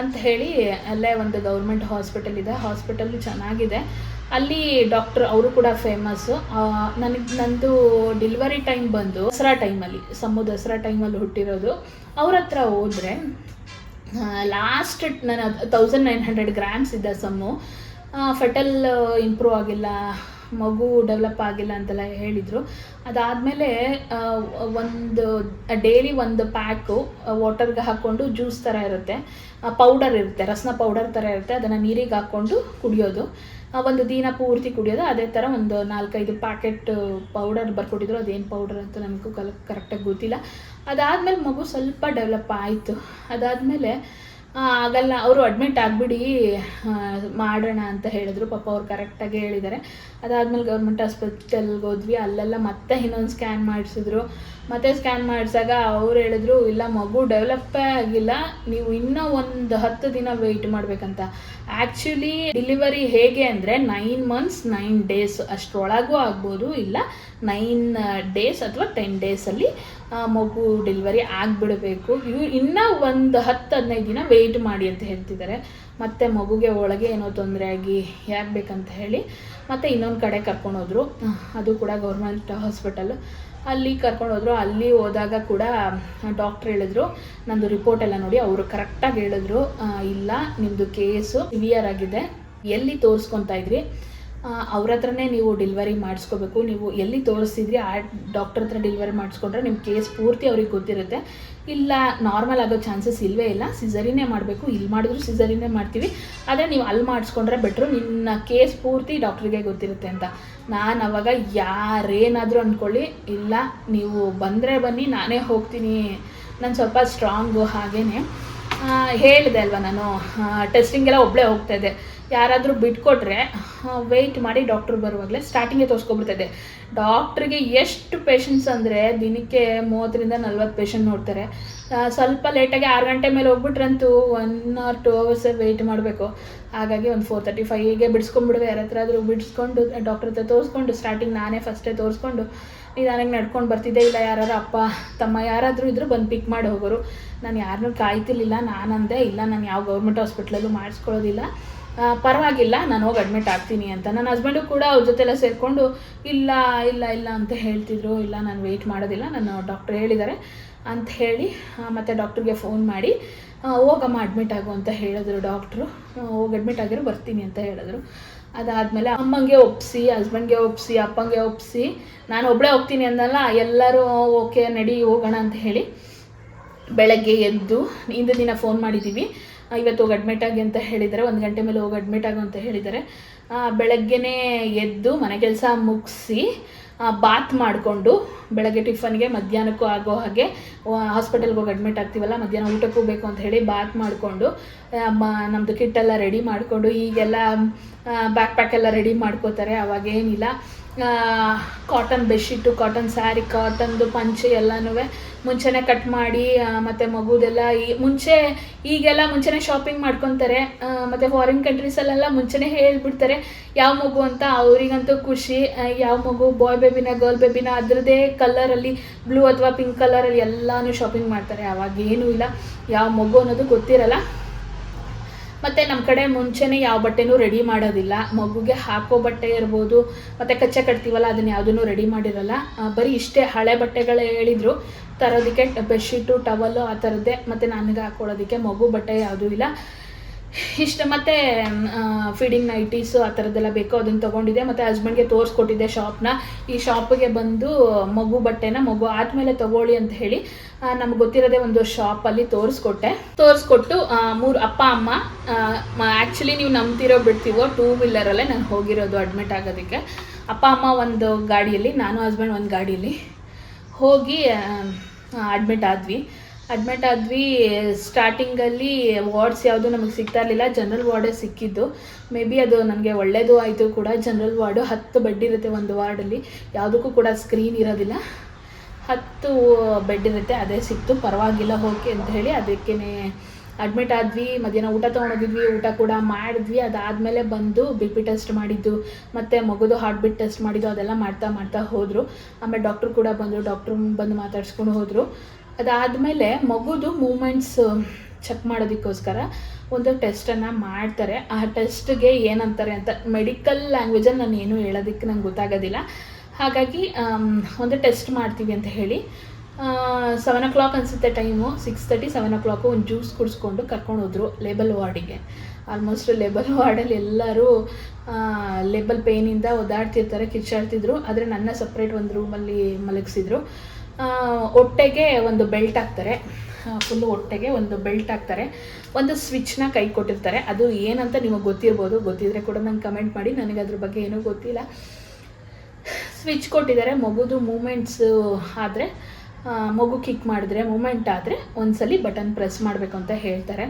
S1: ಅಂತ ಹೇಳಿ ಅಲ್ಲೇ ಒಂದು ಗೌರ್ಮೆಂಟ್ ಹಾಸ್ಪಿಟಲ್ ಇದೆ. ಹಾಸ್ಪಿಟಲ್ಲು ಚೆನ್ನಾಗಿದೆ. ಅಲ್ಲಿ ಡಾಕ್ಟರ್ ಅವರು ಕೂಡ ಫೇಮಸ್ಸು. ನನಗೆ, ನಂದು ಡೆಲಿವರಿ ಟೈಮ್ ಬಂದು ದಸರಾ ಟೈಮಲ್ಲಿ ಸಮ್ಮು ದಸರಾ ಟೈಮಲ್ಲಿ ಹುಟ್ಟಿರೋದು. ಅವ್ರ ಹತ್ರ ಹೋದರೆ ಲಾಸ್ಟ್ ನನ್ನ ತೌಸಂಡ್ ನೈನ್ ಹಂಡ್ರೆಡ್ ಗ್ರಾಮ್ಸ್ ಇದ್ದ ಸಮ್ಮು ಫೆಟಲ್ ಇಂಪ್ರೂವ್ ಆಗಿಲ್ಲ ಮಗು ಡೆವಲಪ್ ಆಗಿಲ್ಲ ಅಂತೆಲ್ಲ ಹೇಳಿದರು. ಅದಾದಮೇಲೆ ಒಂದು ಡೈಲಿ ಒಂದು ಪ್ಯಾಕು ವಾಟರ್ಗೆ ಹಾಕ್ಕೊಂಡು ಜ್ಯೂಸ್ ಥರ ಇರುತ್ತೆ. ಪೌಡರ್ ಇರುತ್ತೆ, ರಸ್ನ ಪೌಡರ್ ಥರ ಇರುತ್ತೆ. ಅದನ್ನು ನೀರಿಗೆ ಹಾಕ್ಕೊಂಡು ಕುಡಿಯೋದು. ಒಂದು ದಿನ ಪೂರ್ತಿ ಕುಡಿಯೋದು. ಅದೇ ಥರ ಒಂದು ನಾಲ್ಕೈದು ಪ್ಯಾಕೆಟ್ ಪೌಡರ್ ಬರ್ಕೊಟ್ಟಿದ್ರು. ಅದೇನು ಪೌಡರ್ ಅಂತ ನಮಗೂ ಕರೆಕ್ಟಾಗಿ ಗೊತ್ತಿಲ್ಲ. ಅದಾದಮೇಲೆ ಮಗು ಸ್ವಲ್ಪ ಡೆವಲಪ್ ಆಯಿತು. ಅದಾದಮೇಲೆ ಆಗಲ್ಲ ಅವರು ಅಡ್ಮಿಟ್ ಆಗಿಬಿಡಿ ಮಾಡೋಣ ಅಂತ ಹೇಳಿದ್ರು. ಪಾಪ ಅವ್ರು ಕರೆಕ್ಟಾಗಿ ಹೇಳಿದ್ದಾರೆ ಅದಾದಮೇಲೆ ಗೌರ್ಮೆಂಟ್ ಹಾಸ್ಪಿಟಲ್ಗೆ ಹೋದ್ವಿ. ಅಲ್ಲೆಲ್ಲ ಮತ್ತೆ ಇನ್ನೊಂದು ಸ್ಕ್ಯಾನ್ ಮಾಡಿಸಿದ್ರು. ಮತ್ತೆ ಸ್ಕ್ಯಾನ್ ಮಾಡಿಸಾಗ ಅವ್ರು ಹೇಳಿದ್ರು, ಇಲ್ಲ ಮಗು ಡೆವಲಪ್ಪೇ ಆಗಿಲ್ಲ. ನೀವು ಇನ್ನೂ ಒಂದು ಹತ್ತು ದಿನ ವೆಯ್ಟ್ ಮಾಡಬೇಕಂತ. ಆ್ಯಕ್ಚುಲಿ ಡಿಲಿವರಿ ಹೇಗೆ ಅಂದರೆ ನೈನ್ ಮಂತ್ಸ್ ನೈನ್ ಡೇಸ್ ಅಷ್ಟರೊಳಗೂ ಆಗ್ಬೋದು, ಇಲ್ಲ ನೈನ್ ಡೇಸ್ ಅಥವಾ ಟೆನ್ ಡೇಸಲ್ಲಿ ಮಗು ಡೆಲಿವರಿ ಆಗಿಬಿಡಬೇಕು. ಇವು ಇನ್ನೂ ಒಂದು ಹತ್ತು ಹದಿನೈದು ದಿನ ವೆಯ್ಟ್ ಮಾಡಿ ಅಂತ ಹೇಳ್ತಿದ್ದಾರೆ ಮತ್ತು ಮಗುಗೆ ಒಳಗೆ ಏನೋ ತೊಂದರೆ ಆಗಿ ಯಾಕಬೇಕಂತ ಹೇಳಿ ಮತ್ತು ಇನ್ನೊಂದು ಕಡೆ ಕರ್ಕೊಂಡೋದ್ರು ಅದು ಕೂಡ ಗೌರ್ಮೆಂಟ್ ಹಾಸ್ಪಿಟಲ್ ಅಲ್ಲಿ ಕರ್ಕೊಂಡೋದ್ರು ಅಲ್ಲಿ ಹೋದಾಗ ಕೂಡ ಡಾಕ್ಟ್ರ್ ಹೇಳಿದ್ರು. ನಂದು ರಿಪೋರ್ಟ್ ಎಲ್ಲ ನೋಡಿ ಅವರು ಕರೆಕ್ಟಾಗಿ ಹೇಳಿದ್ರು. ಇಲ್ಲ ನಿಮ್ಮದು ಕೇಸು ಸಿವಿಯರ್ ಆಗಿದೆ. ಎಲ್ಲಿ ತೋರಿಸ್ಕೊತಾ ಇದ್ರಿ? ಅವ್ರ ಹತ್ರನೇ ನೀವು ಡೆಲಿವರಿ ಮಾಡಿಸ್ಕೋಬೇಕು. ನೀವು ಎಲ್ಲಿ ತೋರಿಸ್ತಿದ್ರಿ ಆ ಡಾಕ್ಟರ್ ಹತ್ರ ಡೆಲಿವರಿ ಮಾಡಿಸ್ಕೊಂಡ್ರೆ ನಿಮ್ಮ ಕೇಸ್ ಪೂರ್ತಿ ಅವ್ರಿಗೆ ಗೊತ್ತಿರುತ್ತೆ. ಇಲ್ಲ ನಾರ್ಮಲ್ ಆಗೋ ಚಾನ್ಸಸ್ ಇಲ್ಲವೇ ಇಲ್ಲ. ಸಿಸರಿನೇ ಮಾಡಬೇಕು. ಇಲ್ಲಿ ಮಾಡಿದ್ರು ಸಿಸರಿನೇ ಮಾಡ್ತೀವಿ. ಆದರೆ ನೀವು ಅಲ್ಲಿ ಮಾಡಿಸ್ಕೊಂಡ್ರೆ ಬೆಟ್ರು ನಿನ್ನ ಕೇಸ್ ಪೂರ್ತಿ ಡಾಕ್ಟ್ರಿಗೆ ಗೊತ್ತಿರುತ್ತೆ ಅಂತ. ನಾನು ಅವಾಗ ಯಾರೇನಾದರೂ ಅಂದ್ಕೊಳ್ಳಿ ಇಲ್ಲ, ನೀವು ಬಂದರೆ ಬನ್ನಿ, ನಾನೇ ಹೋಗ್ತೀನಿ. ನಾನು ಸ್ವಲ್ಪ ಸ್ಟ್ರಾಂಗು ಹಾಗೇ ಹೇಳಿದೆ ಅಲ್ವಾ ನಾನು? ಟೆಸ್ಟಿಂಗೆಲ್ಲ ಒಬ್ಬಳೇ ಹೋಗ್ತಾ ಇದ್ದೆ ಯಾರಾದರೂ ಬಿಟ್ಕೊಟ್ರೆ ವೆಯ್ಟ್ ಮಾಡಿ ಡಾಕ್ಟ್ರ್ ಬರುವಾಗಲೇ ಸ್ಟಾರ್ಟಿಂಗೇ ತೋರಿಸ್ಕೊಬಿಡ್ತಾಯಿದ್ದೆ ಡಾಕ್ಟ್ರಿಗೆ ಎಷ್ಟು ಪೇಷಂಟ್ಸ್ ಅಂದರೆ ದಿನಕ್ಕೆ ಮೂವತ್ತರಿಂದ ನಲ್ವತ್ತು ಪೇಷಂಟ್ ನೋಡ್ತಾರೆ. ಸ್ವಲ್ಪ ಲೇಟಾಗಿ ಆರು ಗಂಟೆ ಮೇಲೆ ಹೋಗ್ಬಿಟ್ರಂತೂ one or two hours wait ಮಾಡಬೇಕು. ಹಾಗಾಗಿ ಒಂದು ಫೋರ್ ತರ್ಟಿ ಫೈವ್ಗೆ ಬಿಡಿಸ್ಕೊಂಡ್ಬಿಡುವೆ. ಯಾರ ಹತ್ರ ಆದರೂ ಬಿಡಿಸ್ಕೊಂಡು ಡಾಕ್ಟ್ರ್ ಹತ್ರ ತೋರಿಸ್ಕೊಂಡು ಸ್ಟಾರ್ಟಿಂಗ್ ನಾನೇ ಫಸ್ಟೇ ತೋರಿಸ್ಕೊಂಡು ನಿಧಾನಕ್ಕೆ ನಡ್ಕೊಂಡು ಬರ್ತಿದ್ದೆ ಇಲ್ಲ. ಯಾರು ಅಪ್ಪ, ತಮ್ಮ ಯಾರಾದರೂ ಇದ್ದರೂ ಬಂದು ಪಿಕ್ ಮಾಡಿ ಹೋಗೋರು. ನಾನು ಯಾರನ್ನೂ ಕಾಯ್ತಿರ್ಲಿಲ್ಲ. ನಾನಂದೆ ಇಲ್ಲ. ನಾನು ಯಾವ ಗೌರ್ಮೆಂಟ್ ಹಾಸ್ಪಿಟ್ಲಲ್ಲೂ ಮಾಡಿಸ್ಕೊಳ್ಳೋದಿಲ್ಲ. ಪರವಾಗಿಲ್ಲ, ನಾನು ಹೋಗಿ ಅಡ್ಮಿಟ್ ಆಗ್ತೀನಿ ಅಂತ. ನನ್ನ ಹಸ್ಬೆಂಡು ಕೂಡ ಅವ್ರ ಜೊತೆಲ್ಲ ಸೇರಿಕೊಂಡು, ಇಲ್ಲ ಇಲ್ಲ ಇಲ್ಲ ಅಂತ ಹೇಳ್ತಿದ್ರು, ಇಲ್ಲ, ನಾನು ವೆಯ್ಟ್ ಮಾಡೋದಿಲ್ಲ ನಾನು ಡಾಕ್ಟ್ರ್ ಹೇಳಿದ್ದಾರೆ ಅಂತ ಹೇಳಿ ಮತ್ತು ಡಾಕ್ಟ್ರಿಗೆ ಫೋನ್ ಮಾಡಿ ಹೋಗಮ್ಮ ಅಡ್ಮಿಟ್ ಆಗು ಅಂತ ಹೇಳಿದ್ರು ಡಾಕ್ಟ್ರು ಹೋಗಿ ಅಡ್ಮಿಟ್ ಆಗಿರೋ, ಬರ್ತೀನಿ ಅಂತ ಹೇಳಿದ್ರು. ಅದಾದಮೇಲೆ ಅಮ್ಮಂಗೆ ಒಪ್ಪಿಸಿ ಹಸ್ಬೆಂಡ್ಗೆ ಒಪ್ಪಿಸಿ ಅಪ್ಪಂಗೆ ಒಪ್ಪಿಸಿ ನಾನು ಒಬ್ಬಳೇ ಹೋಗ್ತೀನಿ ಅಂದಲ್ಲ, ಎಲ್ಲರೂ, ಓಕೆ, ನಡಿ, ಹೋಗೋಣ ಅಂತ ಹೇಳಿ, ಬೆಳಗ್ಗೆ ಎದ್ದು ಇಂದು ದಿನ ಫೋನ್ ಮಾಡಿದ್ದೀವಿ ಇವತ್ತು ಹೋಗಿ ಅಡ್ಮಿಟ್ ಆಗಿ ಅಂತ ಹೇಳಿದ್ದಾರೆ. ಒಂದು ಗಂಟೆ ಮೇಲೆ ಹೋಗಿ ಅಡ್ಮಿಟ್ ಆಗು ಅಂತ ಹೇಳಿದ್ದಾರೆ. ಬೆಳಗ್ಗೆನೇ ಎದ್ದು ಮನೆ ಕೆಲಸ ಮುಗಿಸಿ ಬಾತ್ ಮಾಡಿಕೊಂಡು ಬೆಳಗ್ಗೆ ಟಿಫನ್ಗೆ ಮಧ್ಯಾಹ್ನಕ್ಕೂ ಆಗೋ ಹಾಗೆ ಹಾಸ್ಪಿಟಲ್ಗೆ ಹೋಗಿ ಅಡ್ಮಿಟ್ ಆಗ್ತೀವಲ್ಲ, ಮಧ್ಯಾಹ್ನ ಊಟಕ್ಕೂ ಬೇಕು ಅಂತ ಹೇಳಿ ಬಾತ್ ಮಾಡಿಕೊಂಡು ನಮ್ಮದು ಕಿಟ್ಟೆಲ್ಲ ರೆಡಿ ಮಾಡಿಕೊಂಡು, ಈಗೆಲ್ಲ ಬ್ಯಾಕ್ ಪ್ಯಾಕ್ ಎಲ್ಲ ರೆಡಿ ಮಾಡ್ಕೋತಾರೆ. ಅವಾಗೇನಿಲ್ಲ ಕಾಟನ್ ಬೆಡ್ಶೀಟು ಕಾಟನ್ ಸ್ಯಾರಿ ಕಾಟನ್ದು ಪಂಚೆ ಎಲ್ಲನೂ ಮುಂಚೆನೇ ಕಟ್ ಮಾಡಿ ಮತ್ತು ಮಗುದೆಲ್ಲ ಈ, ಮುಂಚೆ ಈಗೆಲ್ಲ ಮುಂಚೆನೇ ಶಾಪಿಂಗ್ ಮಾಡ್ಕೊತಾರೆ. ಮತ್ತು ಮತ್ತೆ ಫಾರಿನ್ ಕಂಟ್ರೀಸಲ್ಲೆಲ್ಲ ಮುಂಚೆನೇ ಹೇಳ್ಬಿಡ್ತಾರೆ, ಯಾವ ಮಗು ಅಂತ? ಅವರಿಗಂತೂ ಖುಷಿ. ಯಾವ ಮಗು? ಬಾಯ್ ಬೇಬಿನ ಗರ್ಲ್ ಬೇಬಿನ ಅದರದ್ದೇ ಕಲ್ಲರಲ್ಲಿ ಬ್ಲೂ ಅಥವಾ ಪಿಂಕ್ ಕಲರಲ್ಲಿ ಎಲ್ಲನೂ ಶಾಪಿಂಗ್ ಮಾಡ್ತಾರೆ. ಅವಾಗ ಏನೂ ಇಲ್ಲ. ಯಾವ ಮಗು ಅನ್ನೋದು ಗೊತ್ತಿರಲ್ಲ. ಮತ್ತು ನಮ್ಮ ಕಡೆ ಮುಂಚೆನೇ ಯಾವ ಬಟ್ಟೆನೂ ರೆಡಿ ಮಾಡೋದಿಲ್ಲ. ಮಗುಗೆ ಹಾಕೋ ಬಟ್ಟೆ ಇರ್ಬೋದು, ಮತ್ತು ಕಚ್ಚೆ ಕಟ್ತೀವಲ್ಲ, ಅದನ್ನ ಯಾವುದನ್ನು ರೆಡಿ ಮಾಡಿರಲ್ಲ. ಬರೀ ಇಷ್ಟೇ ಹಳೆ ಬಟ್ಟೆಗಳೇ ಹೇಳಿದರು. ತರೋದಕ್ಕೆ ಬೆಡ್ಶೀಟು ಟವಲ್ಲು ಆ ಥರದ್ದೇ ಮತ್ತು ನನಗೆ ಹಾಕೊಳ್ಳೋದಕ್ಕೆ ಮಗು ಬಟ್ಟೆ ಯಾವುದೂ ಇಲ್ಲ. ಇಷ್ಟ, ಮತ್ತು ಫೀಡಿಂಗ್ ನೈಟೀಸ್ ಆ ಥರದ್ದೆಲ್ಲ ಬೇಕು ಅದನ್ನು ತೊಗೊಂಡಿದ್ದೆ, ಮತ್ತು ಹಸ್ಬೆಂಡ್ಗೆ ತೋರಿಸ್ಕೊಟ್ಟಿದ್ದೆ ಶಾಪ್ನ ಈ ಶಾಪಿಗೆ ಬಂದು ಮಗು ಬಟ್ಟೆನ, ಮಗು ಆದಮೇಲೆ ತಗೊಳ್ಳಿ ಅಂತ ಹೇಳಿ ನಮ್ಗೆ ಗೊತ್ತಿರೋದೆ ಒಂದು ಶಾಪಲ್ಲಿ ತೋರಿಸ್ಕೊಟ್ಟೆ. ತೋರಿಸ್ಕೊಟ್ಟು ಮೂರು ಅಪ್ಪ, ಅಮ್ಮ ಆ್ಯಕ್ಚುಲಿ ನೀವು ನಂಬ್ತಿರೋ ಬಿಡ್ತೀವೋ ಟೂ ವೀಲರಲ್ಲೇ ನಾನು ಹೋಗಿರೋದು ಅಡ್ಮಿಟ್ ಆಗೋದಕ್ಕೆ. ಅಪ್ಪ, ಅಮ್ಮ ಒಂದು ಗಾಡಿಯಲ್ಲಿ, ನಾನು ಹಸ್ಬೆಂಡ್ ಒಂದು ಗಾಡಿಯಲ್ಲಿ ಹೋಗಿ ಅಡ್ಮಿಟ್ ಆದ್ವಿ. ಅಡ್ಮಿಟ್ ಆದ್ವಿ ಸ್ಟಾರ್ಟಿಂಗಲ್ಲಿ ವಾರ್ಡ್ಸ್ ಯಾವುದು ನಮಗೆ ಸಿಗ್ತಾ ಇರಲಿಲ್ಲ ಜನರಲ್ ವಾರ್ಡೇ ಸಿಕ್ಕಿದ್ದು. ಮೇ ಬಿ ಅದು ನನಗೆ ಒಳ್ಳೆಯದು ಆಯಿತು ಕೂಡ ಜನರಲ್ ವಾರ್ಡು ಹತ್ತು ಬೆಡ್ ಇರುತ್ತೆ ಒಂದು ವಾರ್ಡಲ್ಲಿ ಯಾವುದಕ್ಕೂ ಕೂಡ ಸ್ಕ್ರೀನ್ ಇರೋದಿಲ್ಲ. ಹತ್ತು ಬೆಡ್ ಇರುತ್ತೆ, ಅದೇ ಸಿಕ್ತು. ಪರವಾಗಿಲ್ಲ, ಹೋಗಿ ಅಂತ ಹೇಳಿ ಅದಕ್ಕೇ ಅಡ್ಮಿಟ್ ಆದ್ವಿ. ಮಧ್ಯಾಹ್ನ ಊಟ ತೊಗೊಂಡೋಗಿದ್ವಿ, ಊಟ ಕೂಡ ಮಾಡಿದ್ವಿ. ಅದಾದಮೇಲೆ ಬಂದು ಬಿ ಪಿ ಟೆಸ್ಟ್ ಮಾಡಿದ್ದು, ಮತ್ತು ಮಗುದು ಹಾರ್ಟ್ ಬೀಟ್ ಟೆಸ್ಟ್ ಮಾಡಿದ್ದು, ಅದೆಲ್ಲ ಮಾಡ್ತಾ ಮಾಡ್ತಾ ಹೋದರು. ಆಮೇಲೆ ಡಾಕ್ಟ್ರು ಕೂಡ ಬಂದರು ಡಾಕ್ಟ್ರು ಬಂದು ಮಾತಾಡ್ಸ್ಕೊಂಡು ಹೋದರು. ಅದಾದಮೇಲೆ ಮಗುದು ಮೂಮೆಂಟ್ಸ್ ಚೆಕ್ ಮಾಡೋದಕ್ಕೋಸ್ಕರ ಒಂದು ಟೆಸ್ಟನ್ನು ಮಾಡ್ತಾರೆ. ಆ ಟೆಸ್ಟ್ಗೆ ಏನಂತಾರೆ ಅಂತ ಮೆಡಿಕಲ್ ಲ್ಯಾಂಗ್ವೇಜಲ್ಲಿ ನಾನು ಏನೂ ಹೇಳೋದಕ್ಕೆ ನಂಗೆ ಗೊತ್ತಾಗೋದಿಲ್ಲ. ಹಾಗಾಗಿ ಒಂದು ಟೆಸ್ಟ್ ಮಾಡ್ತೀವಿ ಅಂತ ಹೇಳಿ ಸೆವೆನ್ ಓ ಕ್ಲಾಕ್ ಅನಿಸುತ್ತೆ time six thirty seven o'clock ಒಂದು ಜ್ಯೂಸ್ ಕುಡಿಸ್ಕೊಂಡು ಕರ್ಕೊಂಡು ಹೋದ್ರು ಲೇಬಲ್ ವಾರ್ಡಿಗೆ ಆಲ್ಮೋಸ್ಟ್ ಲೇಬಲ್ ವಾರ್ಡಲ್ಲಿ ಎಲ್ಲರೂ ಲೇಬಲ್ ಪೇನಿಂದ ಒದ್ದಾಡ್ತಿರ್ತಾರೆ ಕಿಚ್ಚಾಡ್ತಿದ್ರು ಆದರೆ ನನ್ನ ಸಪ್ರೇಟ್ ಒಂದು ರೂಮಲ್ಲಿ ಮಲಗಿಸಿದ್ರು. ಹೊಟ್ಟೆಗೆ ಒಂದು ಬೆಲ್ಟ್ ಹಾಕ್ತಾರೆ. ಫುಲ್ಲು ಹೊಟ್ಟೆಗೆ ಒಂದು ಬೆಲ್ಟ್ ಹಾಕ್ತಾರೆ. ಒಂದು ಸ್ವಿಚ್ನ ಕೈ ಕೊಟ್ಟಿರ್ತಾರೆ. ಅದು ಏನಂತ ನಿಮಗೆ ಗೊತ್ತಿರ್ಬೋದು. ಗೊತ್ತಿದ್ರೆ ಕೂಡ ನಂಗೆ ಕಮೆಂಟ್ ಮಾಡಿ. ನನಗೆ ಅದ್ರ ಬಗ್ಗೆ ಏನೂ ಗೊತ್ತಿಲ್ಲ. ಸ್ವಿಚ್ ಕೊಟ್ಟಿದ್ದಾರೆ. ಮಗುದು ಮೂಮೆಂಟ್ಸು ಆದರೆ ಮಗು ಕಿಕ್ ಮಾಡಿದ್ರೆ ಮೂಮೆಂಟ್ ಆದರೆ ಒಂದ್ಸಲಿ ಬಟನ್ ಪ್ರೆಸ್ ಮಾಡಬೇಕು ಅಂತ ಹೇಳ್ತಾರೆ.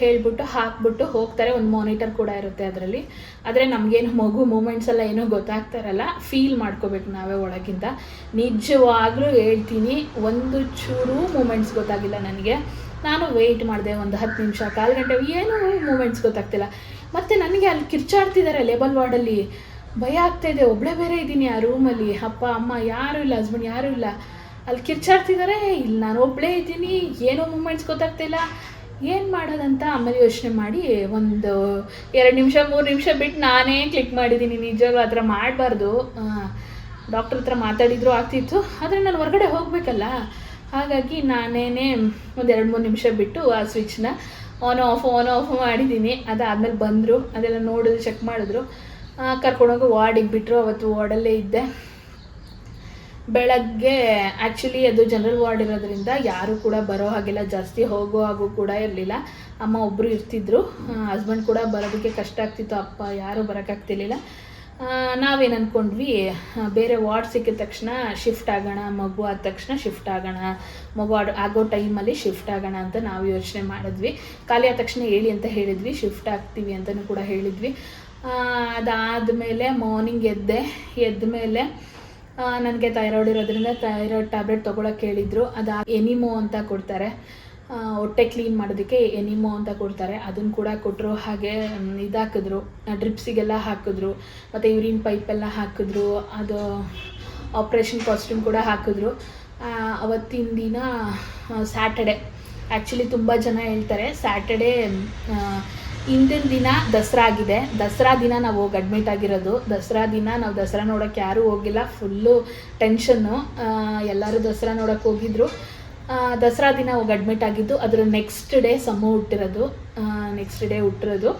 S1: ಹೇಳ್ಬಿಟ್ಟು ಹಾಕ್ಬಿಟ್ಟು ಹೋಗ್ತಾರೆ. ಒಂದು ಮಾನಿಟರ್ ಕೂಡ ಇರುತ್ತೆ ಅದರಲ್ಲಿ. ಆದರೆ ನಮಗೇನು ಮಗು ಮೂಮೆಂಟ್ಸ್ ಎಲ್ಲ ಏನೂ ಗೊತ್ತಾಗ್ತಾರಲ್ಲ ಫೀಲ್ ಮಾಡ್ಕೋಬೇಕು ನಾವೇ ಒಳಗಿಂದ. ನಿಜವಾಗ್ಲೂ ಹೇಳ್ತೀನಿ, ಒಂದು ಚೂರು ಮೂಮೆಂಟ್ಸ್ ಗೊತ್ತಾಗಿಲ್ಲ ನನಗೆ. ನಾನು ವೆಯ್ಟ್ ಮಾಡಿದೆ ಒಂದು ಹತ್ತು ನಿಮಿಷ, ಕಾಲು ಗಂಟೆ, ಏನೂ ಮೂಮೆಂಟ್ಸ್ ಗೊತ್ತಾಗ್ತಿಲ್ಲ. ಮತ್ತು ನನಗೆ ಅಲ್ಲಿ ಕಿರ್ಚಾಡ್ತಿದ್ದಾರೆ ಲೇಬಲ್ ವಾರ್ಡಲ್ಲಿ ಭಯ ಆಗ್ತಾಯಿದೆ ಒಬ್ಬಳೇ ಬೇರೆ ಇದ್ದೀನಿ ಆ ರೂಮಲ್ಲಿ ಅಪ್ಪ, ಅಮ್ಮ, ಯಾರೂ ಇಲ್ಲ ಹಸ್ಬೆಂಡ್ ಯಾರೂ ಇಲ್ಲ. ಅಲ್ಲಿ ಕಿರ್ಚಾಡ್ತಿದ್ದಾರೆ ಇಲ್ಲಿ, ನಾನು ಒಬ್ಬಳೇ ಇದ್ದೀನಿ, ಏನೂ ಮೂಮೆಂಟ್ಸ್ ಗೊತ್ತಾಗ್ತಿಲ್ಲ. ಏನು ಮಾಡೋದಂತ ಆಮೇಲೆ ಯೋಚನೆ ಮಾಡಿ ಒಂದು ಎರಡು ನಿಮಿಷ, ಮೂರು ನಿಮಿಷ ಬಿಟ್ಟು ನಾನೇ ಕ್ಲಿಕ್ ಮಾಡಿದ್ದೀನಿ ನಿಜವಾಗ್ಲೂ ಆ ಥರ ಮಾಡಬಾರ್ದು. ಡಾಕ್ಟ್ರ್ ಹತ್ರ ಮಾತಾಡಿದ್ರು ಆಗ್ತಿತ್ತು. ಆದರೆ ನಾನು ಹೊರಗಡೆ ಹೋಗಬೇಕಲ್ಲ. ಹಾಗಾಗಿ ನಾನೇನೆ ಒಂದು ಎರಡು, ಮೂರು ನಿಮಿಷ ಬಿಟ್ಟು ಆ ಸ್ವಿಚ್ನ ಆನ್ ಆಫ್ ಆನ್ ಆಫ್ ಮಾಡಿದ್ದೀನಿ ಅದಾದಮೇಲೆ ಬಂದರು. ಅದೆಲ್ಲ ನೋಡಿದ್ರು ಚೆಕ್ ಮಾಡಿದ್ರು. ಕರ್ಕೊಂಡೋಗಿ ವಾರ್ಡಿಗೆ ಬಿಟ್ಟರು ಅವತ್ತು ವಾರ್ಡಲ್ಲೇ ಇದ್ದೆ. ಬೆಳಗ್ಗೆ ಆ್ಯಕ್ಚುಲಿ ಅದು ಜನರಲ್ ವಾರ್ಡ್ ಇರೋದ್ರಿಂದ ಯಾರು ಕೂಡ ಬರೋ ಹಾಗೆಲ್ಲ. ಜಾಸ್ತಿ ಹೋಗೋ ಹಾಗೂ ಕೂಡ ಇರಲಿಲ್ಲ. ಅಮ್ಮ ಒಬ್ಬರು ಇರ್ತಿದ್ರು. ಹಸ್ಬೆಂಡ್ ಕೂಡ ಬರೋದಕ್ಕೆ ಕಷ್ಟ ಆಗ್ತಿತ್ತು. ಅಪ್ಪ ಯಾರೂ ಬರೋಕ್ಕಾಗ್ತಿರ್ಲಿಲ್ಲ ನಾವೇನು ಅಂದ್ಕೊಂಡ್ವಿ ಬೇರೆ ವಾರ್ಡ್ ಸಿಕ್ಕಿದ ತಕ್ಷಣ ಶಿಫ್ಟ್ ಆಗೋಣ, ಮಗು ಆದ ತಕ್ಷಣ ಶಿಫ್ಟ್ ಆಗೋಣ, ಮಗು ಆಡ್- ಆಗೋ ಟೈಮಲ್ಲಿ ಶಿಫ್ಟ್ ಆಗೋಣ ಅಂತ ನಾವು ಯೋಚನೆ ಮಾಡಿದ್ವಿ. ಖಾಲಿ ಆದ ತಕ್ಷಣ ಹೇಳಿ ಅಂತ ಹೇಳಿದ್ವಿ. ಶಿಫ್ಟ್ ಆಗ್ತೀವಿ ಅಂತಲೂ ಕೂಡ ಹೇಳಿದ್ವಿ. ಅದಾದಮೇಲೆ ಮಾರ್ನಿಂಗ್ ಎದ್ದೆ. ಎದ್ದ ಮೇಲೆ ನನಗೆ ಥೈರಾಯ್ಡ್ ಇರೋದ್ರಿಂದ ಥೈರಾಯ್ಡ್ ಟ್ಯಾಬ್ಲೆಟ್ ತೊಗೊಳಕ್ಕೆ ಹೇಳಿದರು. ಅದು ಎನಿಮೋ ಅಂತ ಕೊಡ್ತಾರೆ. ಹೊಟ್ಟೆ ಕ್ಲೀನ್ ಮಾಡೋದಕ್ಕೆ ಎನಿಮೋ ಅಂತ ಕೊಡ್ತಾರೆ. ಅದನ್ನು ಕೂಡ ಕೊಟ್ಟರು ಹಾಗೆ ಇದಾಕಿದ್ರು. ಡ್ರಿಪ್ಸಿಗೆಲ್ಲ ಹಾಕಿದ್ರು. ಮತ್ತು ಯೂರಿನ್ ಪೈಪೆಲ್ಲ ಹಾಕಿದ್ರು. ಅದು ಆಪ್ರೇಷನ್ ಕಾಸ್ಟ್ಯೂಮ್ ಕೂಡ ಹಾಕಿದ್ರು. ಅವತ್ತಿನ ದಿನ ಸ್ಯಾಟರ್ಡೆ ಆ್ಯಕ್ಚುಲಿ ತುಂಬ ಜನ ಹೇಳ್ತಾರೆ ಸ್ಯಾಟರ್ಡೇ ಹಿಂದಿನ ದಿನ ದಸರಾ ಆಗಿದೆ. ದಸರಾ ದಿನ ನಾವು ಹೋಗಿ ಅಡ್ಮಿಟ್ ಆಗಿರೋದು. ದಸರಾ ದಿನ ನಾವು ದಸರಾ ನೋಡೋಕ್ಕೆ ಯಾರೂ ಹೋಗಿಲ್ಲ. ಫುಲ್ಲು ಟೆನ್ಷನ್ನು ಎಲ್ಲರೂ ದಸರಾ ನೋಡೋಕ್ಕೆ ಹೋಗಿದ್ರು. ದಸರಾ ದಿನ ಹೋಗಿ ಅಡ್ಮಿಟ್ ಆಗಿದ್ದು, ಅದರ ನೆಕ್ಸ್ಟ್ ಡೇ ಸಮ ಹುಟ್ಟಿರೋದು. ನೆಕ್ಸ್ಟ್ ಡೇ ಹುಟ್ಟಿರೋದು.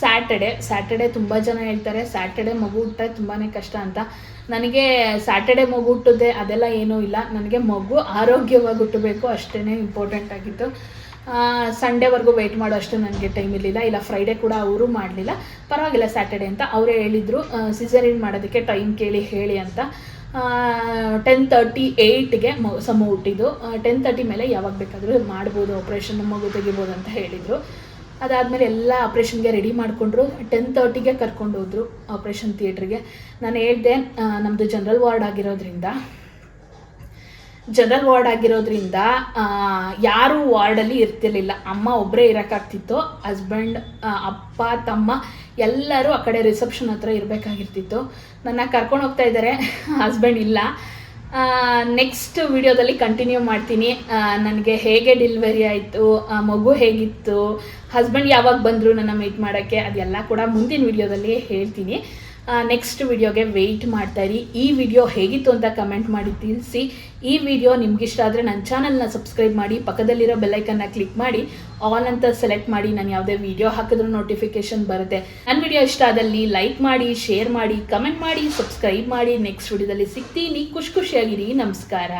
S1: ಸ್ಯಾಟರ್ಡೆ ಸ್ಯಾಟರ್ಡೆ ತುಂಬ ಜನ ಹೇಳ್ತಾರೆ ಸ್ಯಾಟರ್ಡೆ ಮಗು ಹುಟ್ಟೆ ತುಂಬಾ ಕಷ್ಟ ಅಂತ. ನನಗೆ ಸ್ಯಾಟರ್ಡೆ ಮಗು ಹುಟ್ಟದೆ ಅದೆಲ್ಲ ಏನೂ ಇಲ್ಲ. ನನಗೆ ಮಗು ಆರೋಗ್ಯವಾಗಿ ಹುಟ್ಟಬೇಕು. ಅಷ್ಟೇ ಇಂಪಾರ್ಟೆಂಟ್ ಆಗಿತ್ತು. ಸಂಡೇವರೆಗೂ ವೆಯ್ಟ್ ಮಾಡೋ, ಅಷ್ಟು ನನಗೆ ಟೈಮ್ ಇರಲಿಲ್ಲ. ಇಲ್ಲ ಫ್ರೈಡೇ ಕೂಡ ಅವರು ಮಾಡಲಿಲ್ಲ. ಪರವಾಗಿಲ್ಲ ಸ್ಯಾಟರ್ಡೆ ಅಂತ ಅವರೇ ಹೇಳಿದರು. ಸಿಸರಿನ್ ಮಾಡೋದಕ್ಕೆ ಟೈಮ್ ಕೇಳಿ, ಹೇಳಿ ಅಂತ. ಟೆನ್ ತರ್ಟಿ ಏಯ್ಟ್ಗೆ ಸಮ ಹುಟ್ಟಿದ್ದು. ಟೆನ್ ತರ್ಟಿ ಮೇಲೆ ಯಾವಾಗ ಬೇಕಾದರೂ ಮಾಡ್ಬೋದು ಆಪ್ರೇಷನ್ ಮಗು ತೆಗಿಬೋದು ಅಂತ ಹೇಳಿದರು. ಅದಾದಮೇಲೆ ಎಲ್ಲ ಆಪ್ರೇಷನ್ಗೆ ರೆಡಿ ಮಾಡಿಕೊಂಡ್ರು. ಟೆನ್ ತರ್ಟಿಗೆ ಕರ್ಕೊಂಡು ಹೋದ್ರು ಆಪ್ರೇಷನ್ ಥಿಯೇಟ್ರಿಗೆ ನಾನು ಹೇಳ್ದೆ ನಮ್ಮದು ಜನರಲ್ ವಾರ್ಡ್ ಆಗಿರೋದ್ರಿಂದ. ಜನರಲ್ ವಾರ್ಡ್ ಆಗಿರೋದ್ರಿಂದ ಯಾರೂ ವಾರ್ಡಲ್ಲಿ ಇರ್ತಿರ್ಲಿಲ್ಲ. ಅಮ್ಮ ಒಬ್ಬರೇ ಇರೋಕ್ಕಾಗ್ತಿತ್ತು. ಹಸ್ಬೆಂಡ್ ಅಪ್ಪ, ತಮ್ಮ ಎಲ್ಲರೂ ಆ ಕಡೆ ರಿಸೆಪ್ಷನ್ ಹತ್ರ ಇರಬೇಕಾಗಿರ್ತಿತ್ತು. ನನ್ನ ಕರ್ಕೊಂಡು ಹೋಗ್ತಾ ಇದ್ದಾರೆ. ಹಸ್ಬೆಂಡ್ ಇಲ್ಲ. ನೆಕ್ಸ್ಟ್ ವಿಡಿಯೋದಲ್ಲಿ ಕಂಟಿನ್ಯೂ ಮಾಡ್ತೀನಿ. ನನಗೆ ಹೇಗೆ ಡೆಲಿವರಿ ಆಯಿತು ಮಗು ಹೇಗಿತ್ತು, ಹಸ್ಬೆಂಡ್ ಯಾವಾಗ ಬಂದರು ನನ್ನ ಮೀಟ್ ಮಾಡೋಕ್ಕೆ, ಅದೆಲ್ಲ ಕೂಡ ಮುಂದಿನ ವಿಡಿಯೋದಲ್ಲಿ ಹೇಳ್ತೀನಿ. ನೆಕ್ಸ್ಟ್ ವಿಡಿಯೋಗೆ ವೆಯ್ಟ್ ಮಾಡ್ತಾಯಿರಿ ಈ ವಿಡಿಯೋ ಹೇಗಿತ್ತು ಅಂತ ಕಮೆಂಟ್ ಮಾಡಿ ತಿಳಿಸಿ. ಈ ವಿಡಿಯೋ ನಿಮಗಿಷ್ಟ ಆದರೆ ನನ್ನ ಚಾನಲ್ನ ಸಬ್ಸ್ಕ್ರೈಬ್ ಮಾಡಿ, ಪಕ್ಕದಲ್ಲಿರೋ ಬೆಲ್ಲೈಕನ್ನ ಕ್ಲಿಕ್ ಮಾಡಿ ಆಲ್ ಅಂತ ಸೆಲೆಕ್ಟ್ ಮಾಡಿ ನಾನು ಯಾವುದೇ ವಿಡಿಯೋ ಹಾಕಿದ್ರೂ ನೋಟಿಫಿಕೇಶನ್ ಬರುತ್ತೆ. ನನ್ನ ವಿಡಿಯೋ ಇಷ್ಟ ಆದಲ್ಲಿ ಲೈಕ್ ಮಾಡಿ ಶೇರ್ ಮಾಡಿ ಕಮೆಂಟ್ ಮಾಡಿ ಸಬ್ಸ್ಕ್ರೈಬ್ ಮಾಡಿ. ನೆಕ್ಸ್ಟ್ ವಿಡಿಯೋದಲ್ಲಿ ಸಿಗ್ತೀನಿ. ಖುಷಿ ಖುಷಿಯಾಗಿರಿ. ನಮಸ್ಕಾರ.